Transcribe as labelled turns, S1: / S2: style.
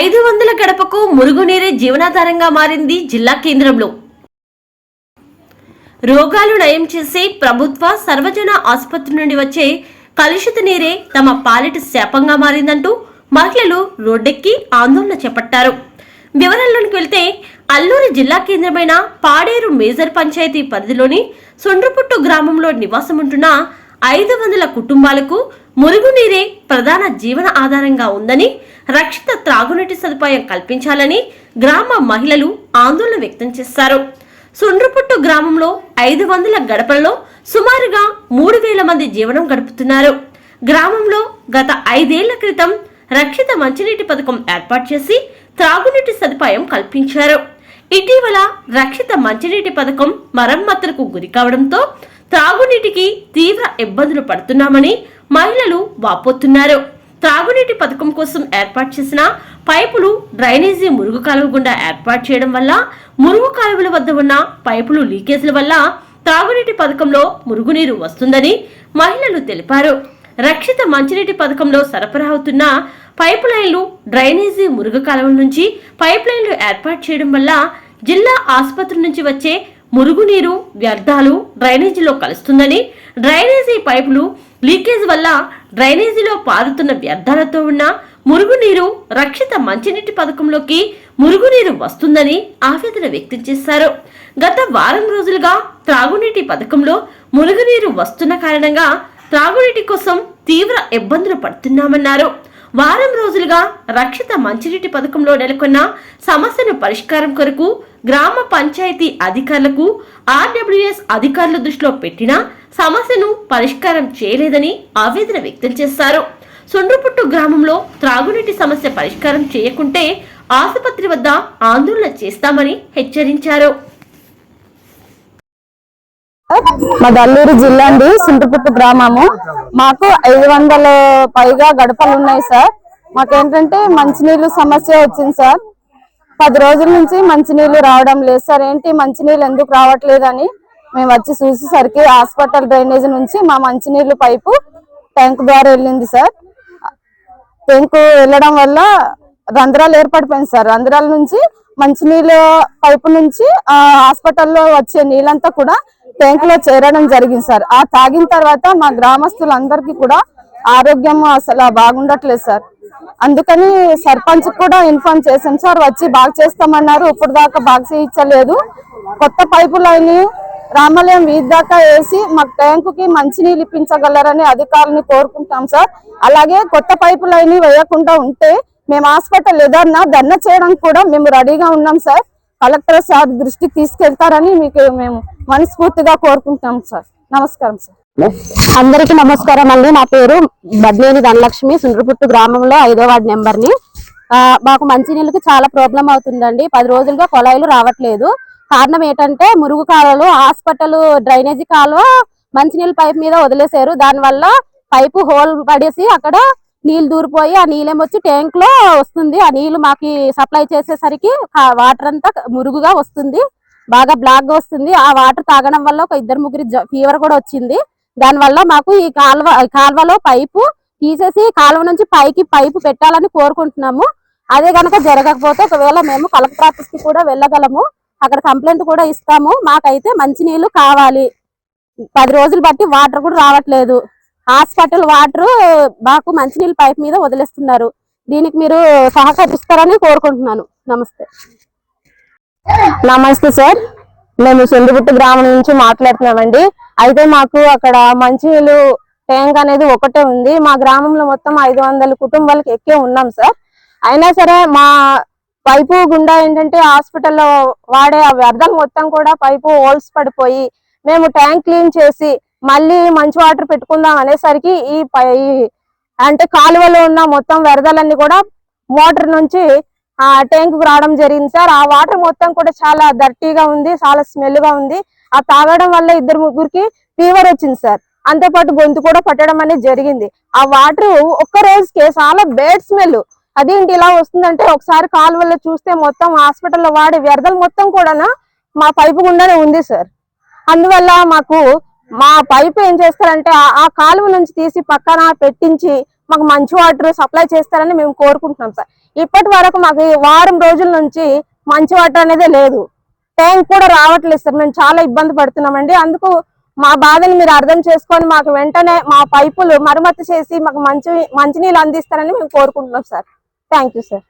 S1: ఐదు వందల గడపకు మురుగునీరే జీవనాధారంగా మారింది జిల్లా కేంద్రంలో. రోగాలు నయం చేసే ప్రభుత్వ సర్వజన ఆసుపత్రి నుండి వచ్చే కలుషిత నీరే తమ పాలిట శాపంగా మారిందంటూ మహిళలు రోడ్డెక్కి ఆందోళన చేపట్టారు. వివరాల్లోకి వెళ్తే అల్లూరి జిల్లా కేంద్రమైన పాడేరు మేజర్ పంచాయతీ పరిధిలోని సొండ్రపుట్టు గ్రామంలో నివాసం ఉంటున్న ఐదు వందల కుటుంబాలకు మురుగునీరే ప్రధాన జీవన ఆధారంగా ఉందని రక్షిత త్రాగునీటి సదుపాయం కల్పించాలని గ్రామ మహిళలు ఆందోళన వ్యక్తం చేశారు. సుండ్రపుట్టు గ్రామంలో ఐదు వందల గడపల్లో సుమారుగా మూడు వేల మంది జీవనం గడుపుతున్నారు. గ్రామంలో గత ఐదేళ్ళ క్రితం రక్షిత మంచినీటి పథకం ఏర్పాటు చేసి త్రాగునీటి సదుపాయం కల్పించారు. ఇటీవల రక్షిత మంచినీటి పథకం మరమ్మతులకు గురి కావడంతో త్రాగునీటికి తీవ్ర ఇబ్బందులు పడుతున్నామని మహిళలు వాపోతున్నారు. త్రాగునీటి పథకం కోసం ఏర్పాటు చేసిన పైపులు డ్రైనేజీ మురుగు కాలువ గుండా ఏర్పాటు చేయడం వల్ల మురుగు కాలువల వద్ద ఉన్న పైపులు లీకేజ్ల వల్ల త్రాగునీటి పథకంలో మురుగునీరు వస్తుందని మహిళలు తెలిపారు. రక్షిత మంచినీటి పథకంలో సరఫరా అవుతున్న పైపు లైన్లు డ్రైనేజీ మురుగు కాలువల నుంచి పైప్ లైన్లు ఏర్పాటు చేయడం వల్ల జిల్లా ఆసుపత్రి నుంచి వచ్చే మురుగునీరు వ్యర్థాలు డ్రైనేజీలో కలుస్తుందని డ్రైనేజీ పైపులు లీకేజ్ వల్ల డ్రైనేజీలో పారుతున్న వ్యర్థాలతో ఉన్న మురుగునీరు రక్షిత మంచినీటి పథకంలోకి మురుగునీరు వస్తుందని ఆవేదన వ్యక్తం చేశారు. గత వారం రోజులుగా త్రాగునీటి పథకంలో మురుగునీరు వస్తున్న కారణంగా త్రాగునీటి కోసం తీవ్ర ఇబ్బందులు పడుతున్నామన్నారు. వారం రోజులుగా రక్షిత మంచినీటి పథకంలో నెలకొన్న సమస్యను పరిష్కారం కొరకు గ్రామ పంచాయతీ అధికారులకు ఆర్డబ్ల్యూఎస్ అధికారుల దృష్టిలో పెట్టినా సమస్యను పరిష్కారం చేయలేదని ఆవేదన వ్యక్తం చేశారు. సొండ్రుపుట్టు గ్రామంలో త్రాగునీటి సమస్య పరిష్కారం చేయకుంటే ఆసుపత్రి వద్ద ఆందోళన చేస్తామని హెచ్చరించారు.
S2: మా దల్లూరు జిల్లా అండి సింటుపుట్టు గ్రామము. మాకు ఐదు వందల పైగా గడపలు ఉన్నాయి సార్. మాకేంటంటే మంచినీళ్ళు సమస్య వచ్చింది సార్. పది రోజుల నుంచి మంచినీళ్ళు రావడం లేదు సార్. ఏంటి? మంచినీళ్ళు ఎందుకు రావట్లేదని మేము వచ్చి చూసేసరికి హాస్పిటల్ డ్రైనేజ్ నుంచి మా మంచినీళ్ళు పైపు ట్యాంక్ ద్వారా వెళ్ళింది సార్. ట్యాంకు వెళ్ళడం వల్ల రంధ్రాలు ఏర్పడిపోయింది సార్. రంధ్రాల నుంచి మంచినీళ్ళు పైపు నుంచి హాస్పిటల్లో వచ్చే నీళ్ళంతా కూడా ట్యాంక్లో చేరడం జరిగింది సార్. ఆ తాగిన తర్వాత మా గ్రామస్తులందరికీ కూడా ఆరోగ్యం అసలు బాగుండట్లేదు సార్. అందుకని సర్పంచ్ కూడా ఇన్ఫార్మ్ చేశాం సార్. వచ్చి బాగా చేస్తామన్నారు. ఇప్పుడు దాకా బాగా చేయించలేదు. కొత్త పైపు లైన్ రామాలయం వీధి దాకా వేసి మాకు ట్యాంకుకి మంచినీళ్ళు ఇప్పించగలరని అధికారులను కోరుకుంటాం సార్. అలాగే కొత్త పైపు లైన్ వేయకుండా ఉంటే మేము హాస్పిటల్ ఏదన్నా ధర్నా చేయడానికి కూడా మేము రెడీగా ఉన్నాం సార్. కలెక్టర్ సార్ దృష్టికి తీసుకెళ్తారని మీకు మేము మనస్ఫూర్తిగా కోరుకుంటున్నాం సార్. నమస్కారం సార్.
S3: అందరికీ నమస్కారం అండి. నా పేరు బద్నేని ధనలక్ష్మి సుండ్రపుట్టు గ్రామంలో ఐదో వార్డు నెంబర్ని మాకు మంచినీళ్ళకి చాలా ప్రాబ్లం అవుతుందండి. పది రోజులుగా కొలాయిలు రావట్లేదు. కారణం ఏంటంటే మురుగు కాలువలు హాస్పిటల్ డ్రైనేజీ కాలువ మంచినీళ్ళ పైప్ మీద వదిలేశారు. దానివల్ల పైపు హోల్ పడేసి అక్కడ నీళ్ళు దూరిపోయి ఆ నీళ్ళేమొచ్చి ట్యాంక్లో వస్తుంది. ఆ నీళ్ళు మాకు సప్లై చేసేసరికి వాటర్ అంతా మురుగుగా వస్తుంది. బాగా బ్లాక్గా వస్తుంది. ఆ వాటర్ తాగడం వల్ల ఒక ఇద్దరు ముగ్గురు ఫీవర్ కూడా వచ్చింది. దాని వల్ల మాకు ఈ కాలువ ఈ కాలువలో పైపు తీసేసి కాలువ నుంచి పైకి పైపు పెట్టాలని కోరుకుంటున్నాము. అదే గనక జరగకపోతే ఒకవేళ మేము కలెక్టర్ ఆఫీస్కి కూడా వెళ్ళగలము. అక్కడ కంప్లైంట్ కూడా ఇస్తాము. మాకైతే మంచినీళ్ళు కావాలి. పది రోజులు బట్టి వాటర్ కూడా రావట్లేదు. హాస్పిటల్ వాటర్ మాకు మంచినీళ్ళు పైప్ మీద వదిలేస్తున్నారు. దీనికి మీరు సహకరిస్తారని కోరుకుంటున్నాను. నమస్తే.
S2: నమస్తే సార్. మేము సుందిగుట్టు గ్రామం నుంచి మాట్లాడుతున్నామండి. అయితే మాకు అక్కడ మంచినీళ్ళు ట్యాంక్ అనేది ఒకటే ఉంది. మా గ్రామంలో మొత్తం ఐదు వందల కుటుంబాలకు ఎక్కే ఉన్నాం సార్. అయినా సరే మా పైపు గుండా ఏంటంటే హాస్పిటల్లో వాడే ఆ వ్యర్థాలు మొత్తం కూడా పైపు హోల్స్ పడిపోయి మేము ట్యాంక్ క్లీన్ చేసి మళ్ళీ మంచి వాటర్ పెట్టుకుందాం అనేసరికి ఈ పై ఈ- అంటే కాలువలో ఉన్న మొత్తం వరదలన్నీ కూడా మోటార్ నుంచి ఆ ట్యాంక్కు రావడం జరిగింది సార్. ఆ వాటర్ మొత్తం కూడా చాలా డర్టీగా ఉంది చాలా స్మెల్గా ఉంది. ఆ తాగడం వల్ల ఇద్దరు ముగ్గురికి ఫీవర్ వచ్చింది సార్. అంతేపాటు గొంతు కూడా పట్టడం అనేది జరిగింది. ఆ వాటర్ ఒక్క రోజుకే చాలా బేడ్ స్మెల్ అదేంటి ఇలా వస్తుందంటే ఒకసారి కాలువల్లో చూస్తే మొత్తం హాస్పిటల్లో వాడే వ్యర్థాలు మొత్తం కూడా మా పైపు గుండానే ఉంది సార్. అందువల్ల మాకు మా పైపు ఏం చేస్తారంటే ఆ- కాలువ నుంచి తీసి పక్కన పెట్టించి మాకు మంచి వాటర్ సప్లై చేస్తారని మేము కోరుకుంటున్నాం సార్. ఇప్పటి వరకు మాకు వారం రోజుల నుంచి మంచి వాటర్ అనేది లేదు. ట్యాంక్ కూడా రావట్లేదు సార్. మేము చాలా ఇబ్బంది పడుతున్నామండి. అందుకు మా బాధని మీరు అర్థం చేసుకొని మాకు వెంటనే మా పైపులు మరమ్మతు చేసి మాకు మంచి మంచినీళ్ళు అందిస్తారని మేము కోరుకుంటున్నాం సార్. Thank you sir.